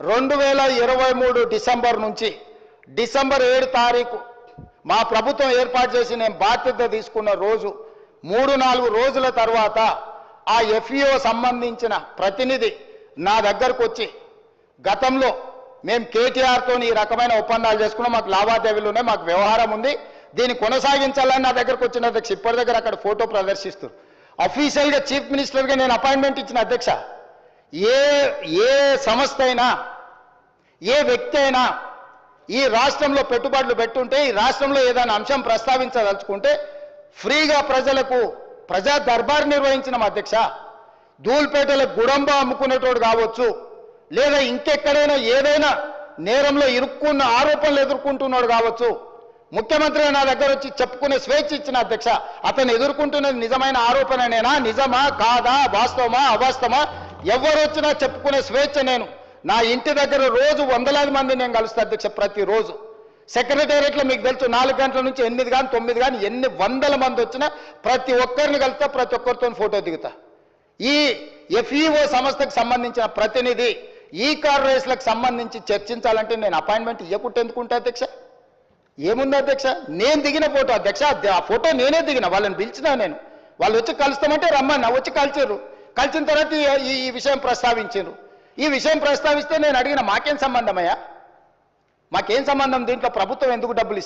రెండు వేల ఇరవై మూడు డిసెంబర్ నుంచి డిసెంబర్ ఏడు తారీఖు మా ప్రభుత్వం ఏర్పాటు చేసి నేను బాధ్యత తీసుకున్న రోజు మూడు నాలుగు రోజుల తర్వాత ఆ ఎఫ్ఈఓ సంబంధించిన ప్రతినిధి నా దగ్గరకు వచ్చి గతంలో మేము కేటీఆర్తో ఈ రకమైన ఒప్పందాలు చేసుకున్నాం మాకు లావాదేవీలు ఉన్నాయి మాకు వ్యవహారం ఉంది దీన్ని కొనసాగించాలని నా దగ్గరకు వచ్చిన అధ్యక్ష ఇప్పటి దగ్గర అక్కడ ఫోటో ప్రదర్శిస్తారు అఫీషియల్గా చీఫ్ మినిస్టర్గా నేను అపాయింట్మెంట్ ఇచ్చిన అధ్యక్ష ఏ ఏ సంస్థ అయినా ఏ వ్యక్తి అయినా ఈ రాష్ట్రంలో పెట్టుబడులు పెట్టుంటే ఈ రాష్ట్రంలో ఏదైనా అంశం ప్రస్తావించదలుచుకుంటే ఫ్రీగా ప్రజలకు ప్రజా దర్బార్ నిర్వహించిన అధ్యక్ష ధూల్పేటలో గుడంబ అమ్ముకునేటోడు కావచ్చు లేదా ఇంకెక్కడైనా ఏదైనా నేరంలో ఇరుక్కున్న ఆరోపణలు ఎదుర్కొంటున్నాడు కావచ్చు ముఖ్యమంత్రి నా దగ్గర వచ్చి చెప్పుకునే స్వేచ్ఛ ఇచ్చిన అధ్యక్ష అతను ఎదుర్కొంటున్నది నిజమైన ఆరోపణనేనా? నిజమా? కాదా? వాస్తవమా? అవాస్తవమా? ఎవరు వచ్చినా చెప్పుకునే స్వేచ్ఛ నేను. నా ఇంటి దగ్గర రోజు వందలాది మంది నేను కలుస్తా అధ్యక్ష ప్రతిరోజు. సెక్రటేరియట్లో మీకు తెలుసు నాలుగు గంటల నుంచి ఎనిమిది కానీ తొమ్మిది కానీ ఎన్ని వందల మంది వచ్చినా ప్రతి ఒక్కరిని కలుస్తా ప్రతి ఒక్కరితో ఫోటో దిగుతా. ఈ ఎఫ్ఈఓ సంస్థకు సంబంధించిన ప్రతినిధి ఈ కార్ రేస్లకు సంబంధించి చర్చించాలంటే నేను అపాయింట్మెంట్ ఇవ్వకుంటే ఎందుకుంటా అధ్యక్ష? ఏముంది అధ్యక్ష? నేను దిగిన ఫోటో అధ్యక్ష ఆ ఫోటో నేనే దిగిన వాళ్ళని పిలిచినా నేను. వాళ్ళు వచ్చి కలుస్తామంటే రమ్మన్నా వచ్చి కలిచారు కలిసిన తర్వాత ఈ- ఈ విషయం ప్రస్తావించారు ఈ విషయం ప్రస్తావిస్తే నేను అడిగిన మాకేం సంబంధమయ్యా? మాకేం సంబంధం దీంట్లో? ప్రభుత్వం ఎందుకు డబ్బులు ఇస్తుంది?